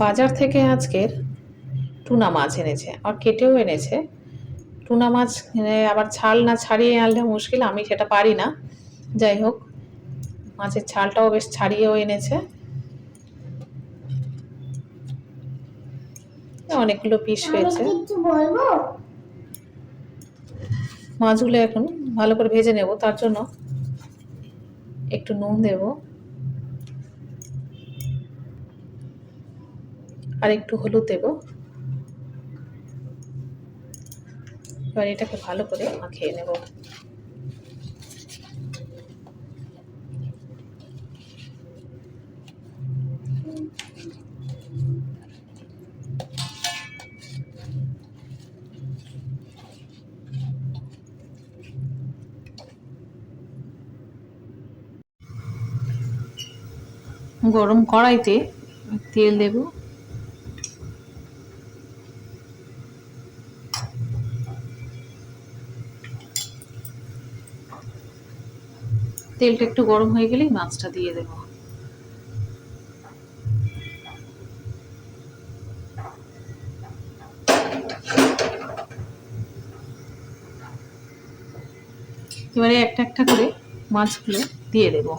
বাজার থেকে আজকের টুনা মাছ এনেছে আর কেটেও এনেছে। টুনা মাছ আবার ছাল না ছাড়িয়ে আনলে মুশকিল আমি সেটা পারি না। যাই হোক মাছের ছালটাও বেশ ছাড়িয়েও এনেছে। অনেকগুলো পিস হয়েছে। মাছগুলো এখন ভালো করে ভেজে নেব তার জন্য একটু নুন দেব। আর একটু হলুদ দেব। এবার এটাকে ভালো করে মাখিয়ে নেব। গরম কড়াইতে তেল দেব। তেলটা একটু গরম হয়ে গেলেই মাছটা দিয়ে দেব। এবারে একটা একটা করে মাছগুলো দিয়ে দেবো।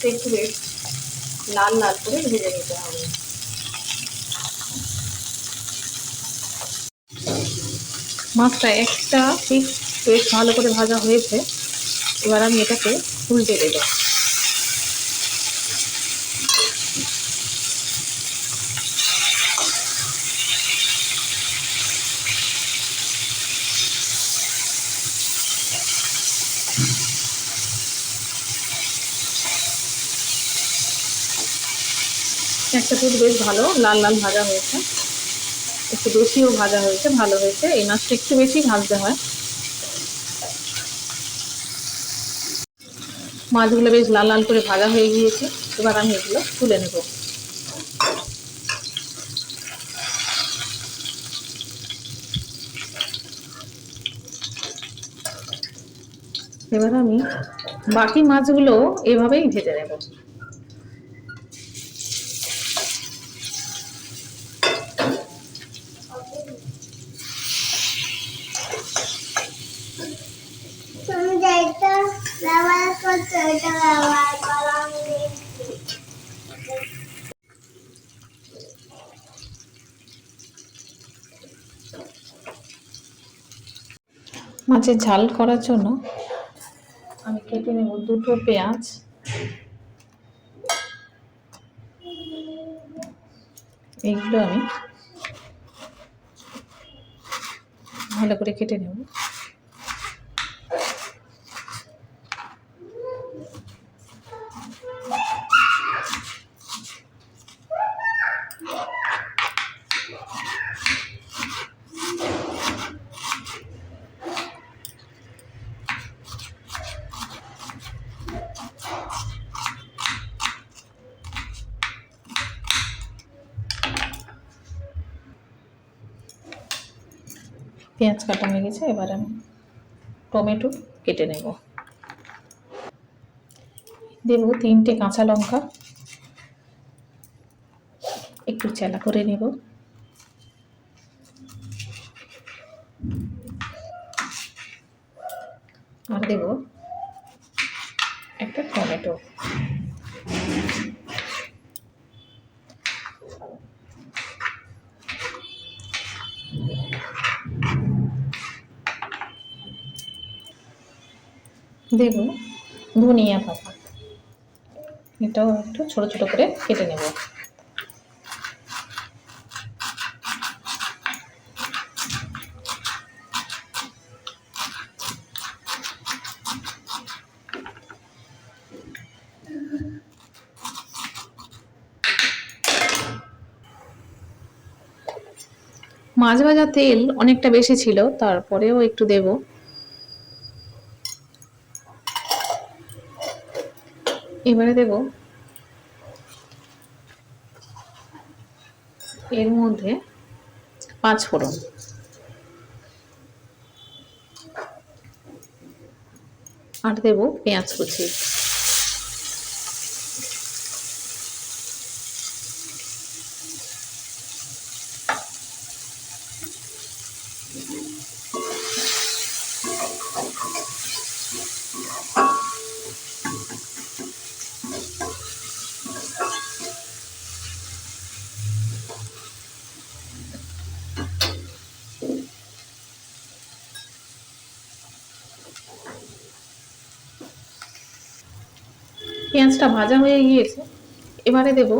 মাছটা একটু বেশ লাল লাল করে ভেজে নিতে হবে। মাছটা একটা পিস বেশ ভালো করে ভাজা হয়েছে। এবার আমি এটাকে উল্টে দেব। একটা পিস বেশ ভালো, লাল লাল ভাজা হয়েছে। একটু বেশিও ভাজা হয়েছে, ভালো হয়েছে। এই মাছটা একটু বেশি ভাজতে হয়। মাছগুলো বেশ লাল লাল করে ভাজা হয়ে গিয়েছে। এবার আমি এগুলো তুলে নেব। এবার আমি বাকি মাছগুলো এভাবেই ভেজে নেব তুমি যেটা মাছের ঝাল করার জন্য আমি কেটে নেব দুটো পেঁয়াজ। এইগুলো আমি ভালো করে কেটে নেব। পেঁয়াজ কাটা হয়ে গেছে, এবার আমি টমেটো কেটে নেব। দেব তিনটে কাঁচা লঙ্কা, একটু চেলা করে নেব। আর দেব একটা টমেটো। দেব ধনিয়া পাতা। এটাও একটু ছোট ছোট করে কেটে নেব। মাছ ভাজা তেল অনেকটা বেশি ছিল, তারপরেও একটু দেব। এবারে দেব এর মধ্যে পাঁচ ফোড়ন। আর দেব পেঁয়াজ কুচি। পেঁয়াজটা ভাজা হয়ে গিয়েছে। এবারে দেব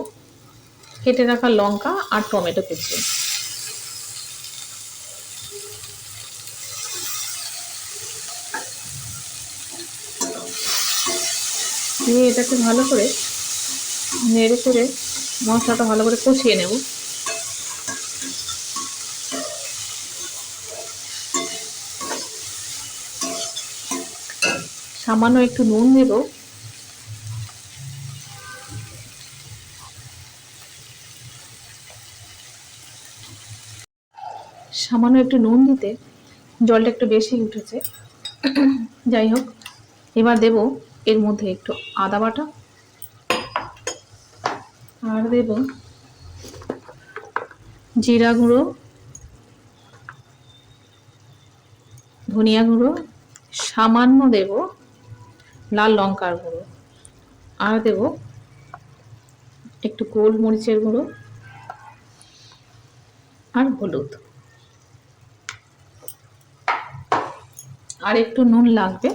কেটে রাখা লঙ্কা আর টমেটো কুচি দিয়ে এটাকে ভালো করে নেড়ে করে মশলাটা ভালো করে কষিয়ে নেব। সামান্য একটু নুন দেবো। সামান্য একটু নুন দিতে জলটা একটু বেশি উঠেছে। যাই হোক, এবার দেব এর মধ্যে একটু আদা বাটা। আর দেব জিরা গুঁড়ো, ধনিয়া গুঁড়ো, সামান্য দেব লাল লঙ্কার গুঁড়ো। আর দেব একটু গোলমরিচের গুঁড়ো। আর হলুদ। আর একটু নুন লাগবে।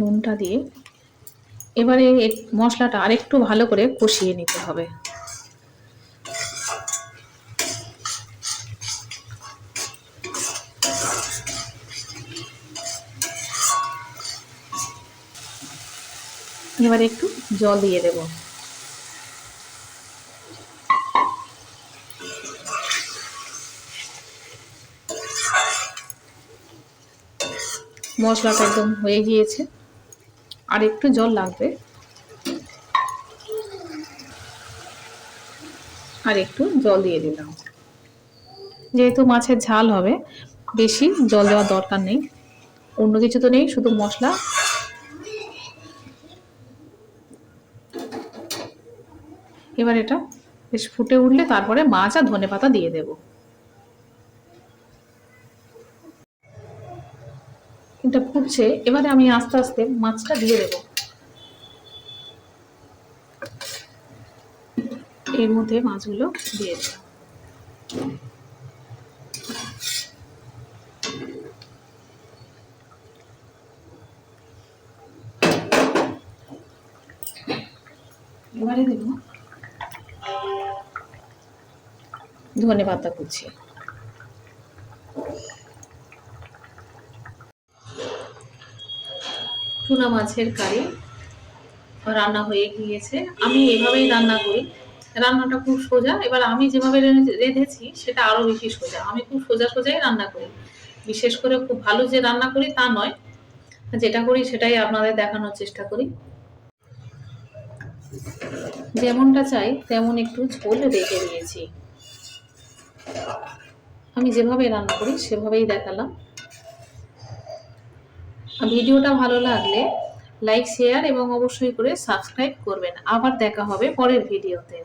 নুনটা দিয়ে এবারে মশলাটা আরেকটু ভালো করে কষিয়ে নিতে হবে। এবারে একটু জল দিয়ে দেব। মশলাটা একদম হয়ে গিয়েছে। আর একটু জল লাগবে। আর একটু জল দিয়ে দিলাম। যেহেতু মাছের ঝাল হবে, বেশি জল দেওয়ার দরকার নেই। অন্য কিছু তো নেই, শুধু মশলা। এবার এটা বেশ ফুটে উঠলে তারপরে মাছ আর ধনে পাতা দিয়ে দেবো। এটা ফুটছে, এবারে আমি আস্তে আস্তে মাছটা দিয়ে দেব। এর মধ্যে মাছগুলো দিয়ে দেব এবারে দেব ধনে পাতা কুচি। টুনা মাছের কারি রান্না হয়ে গিয়েছে। আমি এভাবেই রান্না করি। রান্নাটা খুব সোজা। এবার আমি যেভাবে রেঁধেছি, সেটা আরও বেশি সোজা। আমি খুব সোজা সোজাই রান্না করি। বিশেষ করে খুব ভালো যে রান্না করি তা নয়। যেটা করি সেটাই আপনাদের দেখানোর চেষ্টা করি। যেমনটা চাই, তেমন একটু ঝোল রেখে দিয়েছি আমি যেভাবে রান্না করি, সেভাবেই দেখালাম। ভিডিওটা ভালো লাগলে লাইক, শেয়ার এবং অবশ্যই করে সাবস্ক্রাইব করবেন। আবার দেখা হবে পরের ভিডিওতে।